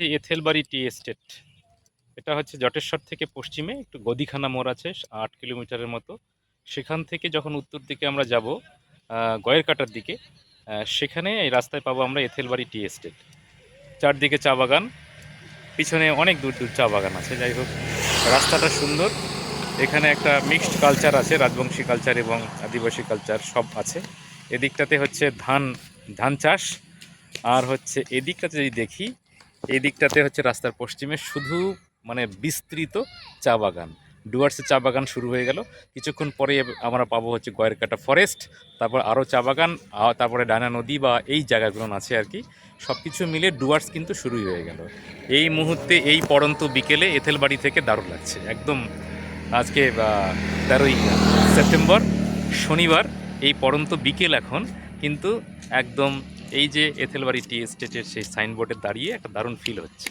হচ্ছে এথেলবাড়ি tea estate. এটা হচ্ছে জটেশ্বর থেকে পশ্চিমে, একটু গদিখানা মোড় আছে, আট কিলোমিটারের মতো। সেখান থেকে যখন উত্তর দিকে আমরা যাব গয়ের কাটার দিকে সেখানে এই রাস্তায় পাবো আমরা এথেলবাড়ি টি এস্টেট। চারদিকে চা বাগান, পিছনে অনেক দূর দূর চা বাগান আছে। যাই হোক, রাস্তাটা সুন্দর। এখানে একটা মিক্সড কালচার আছে, রাজবংশী কালচার এবং আদিবাসী কালচার সব আছে। এদিকটাতে হচ্ছে ধান ধান চাষ। আর হচ্ছে এদিকটাতে যদি দেখি এই দিকটাতে হচ্ছে রাস্তার পশ্চিমে শুধু মানে বিস্তৃত চা বাগান। ডুয়ার্সে চা বাগান শুরু হয়ে গেল। কিছুক্ষণ পরে আমরা পাবো হচ্ছে গয়েরকাটা ফরেস্ট, তারপর আরও চা বাগান তারপরে ডানা নদী বা এই জায়গাগুলো আছে আর কি। সব কিছু মিলে ডুয়ার্স কিন্তু শুরুই হয়ে গেল। এই মুহূর্তে এই পড়ন্ত বিকেলে এথেলবাড়ি থেকে দারুণ লাগছে। একদম আজকে তেরোই সেপ্টেম্বর, শনিবার, এই পড়ন্ত বিকেল এখন, কিন্তু একদম এই যে এথেলবাড়ি টি এস্টেটের সেই সাইনবোর্ডে দাঁড়িয়ে একটা দারুণ ফিল হচ্ছে।